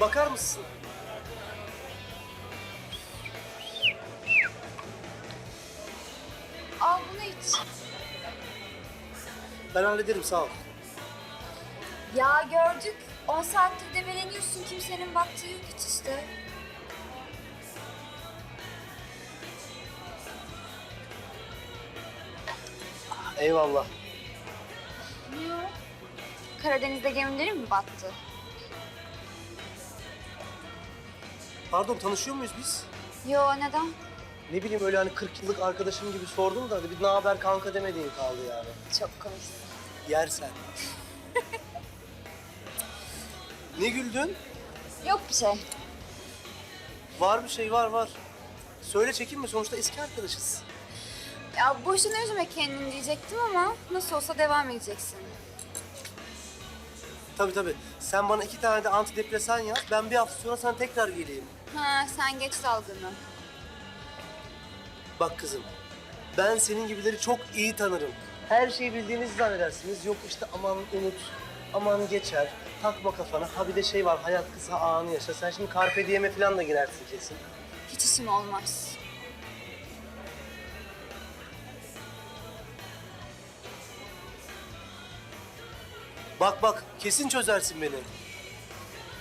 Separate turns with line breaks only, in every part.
Bakar mısın?
Al bunu iç.
Ben hallederim sağ ol.
Ya gördük. 10 saattir demeleniyorsun. Kimsenin baktığı yok hiç işte.
Eyvallah.
O? Karadeniz'de gemilerin mi battı?
Pardon tanışıyor muyuz biz?
Yo neden?
Ne bileyim öyle hani 40 yıllık arkadaşım gibi sordum da bir ne haber kanka demediğin kaldı yani.
Çok komiksin.
Yersen. ne güldün?
Yok bir şey.
Var bir şey var var. Söyle çekinme sonuçta eski arkadaşız.
Ya boşuna üzme kendini diyecektim ama nasıl olsa devam edeceksin.
Tabii tabii. Sen bana iki tane de antidepresan yaz. Ben bir hafta sonra sana tekrar geleyim.
Ha sen geç dalgını.
Bak kızım, ben senin gibileri çok iyi tanırım. Her şeyi bildiğinizi zannedersiniz. Yok işte aman unut, aman geçer, takma kafana. Ha bir de şey var, hayat kısa anı yaşa. Sen şimdi carpe diem'e falan da girersin kesin.
Hiç işim olmaz.
Bak bak, kesin çözersin beni.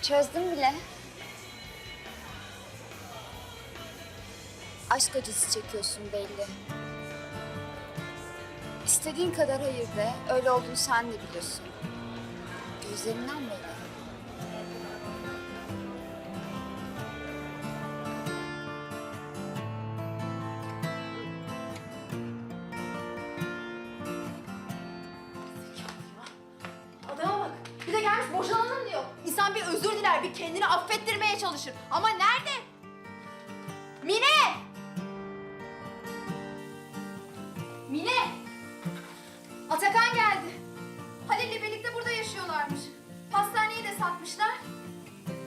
Çözdüm bile. Aşk acısı çekiyorsun belli. İstediğin kadar hayır de, öyle olduğunu sen de biliyorsun. Gözlerinden belli.
Bir de gelmiş boşanalım diyor. İnsan bir özür diler, bir kendini affettirmeye çalışır. Ama nerede? Mine! Mine! Atakan geldi. Halil'le birlikte burada yaşıyorlarmış. Pastaneyi de satmışlar.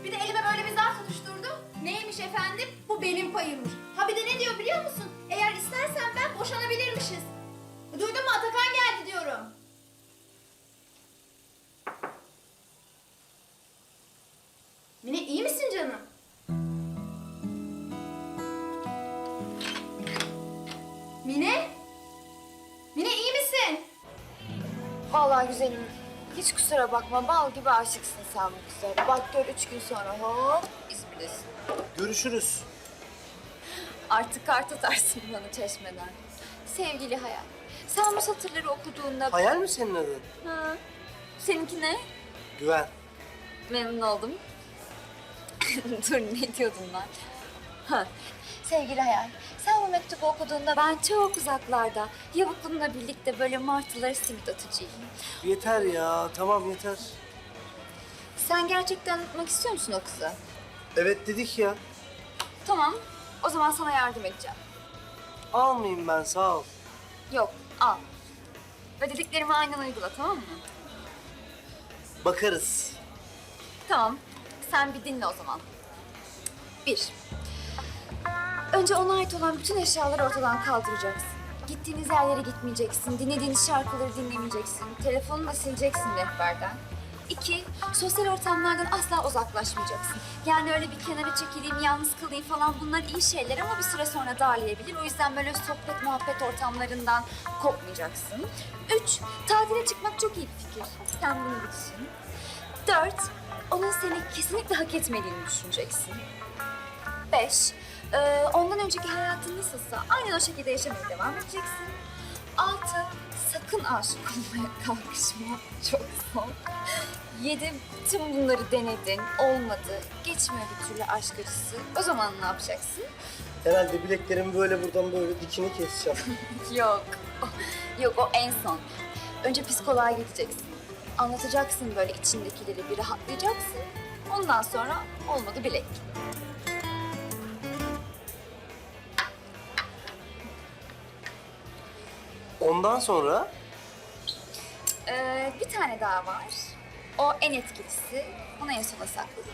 Bir de elime böyle bir zarf tutuşturdu. Neymiş efendim? Bu benim payımmış. Ha bir de ne diyor biliyor musun? Eğer istersen ben boşanabilirmişiz.
Vallahi güzelim, hiç kusura bakma. Bal gibi aşıksın sen bu kıza. Bak gör üç gün sonra hop İzmir'desin.
Görüşürüz.
Artık kart atarsın bana çeşmeden. Sevgili hayal, sen bu satırları okuduğunda...
Hayal mi senin adın?
Ha, seninki ne?
Güven.
Memnun oldum. Dur ne diyordum ben? Ha, sevgili hayal, sen bu mektubu okuduğunda ben çok uzaklarda, yavuklumla birlikte böyle martılara simit atıcıyım.
Yeter ya, tamam yeter.
Sen gerçekten unutmak istiyor musun o kızı?
Evet dedik ya.
Tamam, o zaman sana yardım edeceğim.
Almayayım ben, sağ ol.
Yok, al. Ve dediklerimi aynen uygula, tamam mı?
Bakarız.
Tamam, sen bir dinle o zaman. Bir. Önce ona ait olan bütün eşyaları ortadan kaldıracaksın. Gittiğiniz yerlere gitmeyeceksin, dinlediğiniz şarkıları dinlemeyeceksin, telefonunu da sileceksin rehberden. İki, sosyal ortamlardan asla uzaklaşmayacaksın. Yani öyle bir kenara çekileyim, yalnız kalayım falan bunlar iyi şeyler ama bir süre sonra darlayabilir. O yüzden böyle sohbet muhabbet ortamlarından kopmayacaksın. Üç, tatile çıkmak çok iyi bir fikir. Sen bunu bir düşün. Dört, onun seni kesinlikle hak etmediğini düşüneceksin. Beş, e, ondan önceki hayatın nasılsa aynen o şekilde yaşamaya devam edeceksin. Altı, sakın aşık olmaya kalkışma. Çok zor. Yedi, tüm bunları denedin, olmadı. Geçmiyor bir türlü aşk acısı. O zaman ne yapacaksın?
Herhalde bileklerimi böyle buradan böyle dikini keseceğim.
Yok. Yok o en son. Önce psikoloğa gideceksin. Anlatacaksın böyle içindekileri bir rahatlayacaksın. Ondan sonra olmadı bilek.
Ondan sonra
Ee, bir tane daha var. O en etkilisi. Onu en sona sakladım.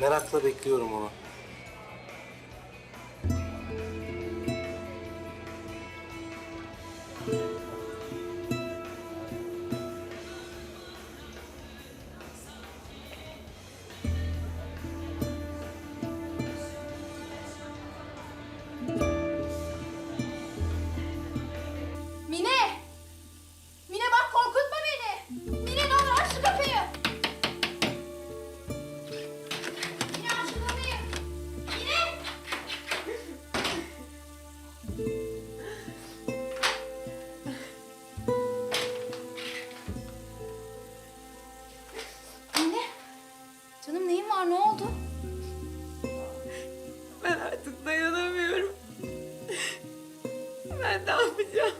merakla bekliyorum onu. Ben ne yapacağım?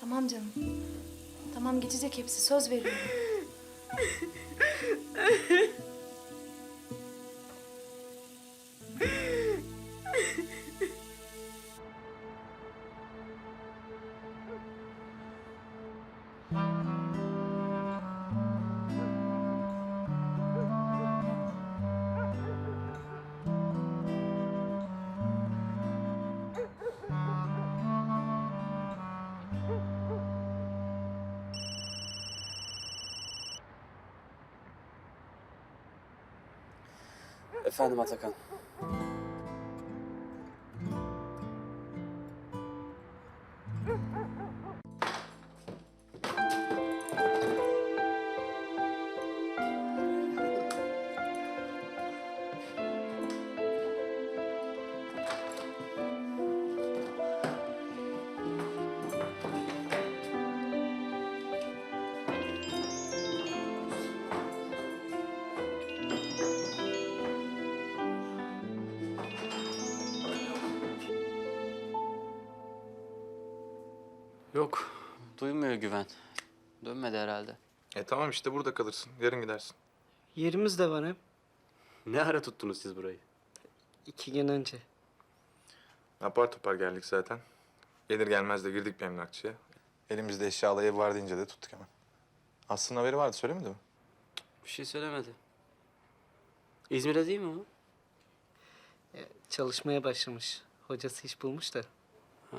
Tamam canım. Tamam geçecek hepsi söz veriyorum.
Efendim Atakan. Yok, duymuyor güven. Dönmedi herhalde.
E tamam işte burada kalırsın. Yarın gidersin.
Yerimiz de var hem.
Ne ara tuttunuz siz burayı?
İki gün önce.
Apar topar geldik zaten. Gelir gelmez de girdik bir emlakçıya. Elimizde eşyalı ev var deyince de tuttuk hemen. Aslında haberi vardı söylemedi mi?
Bir şey söylemedi. İzmir'de değil mi o?
E, Çalışmaya başlamış. Hocası iş bulmuş da.
Ha.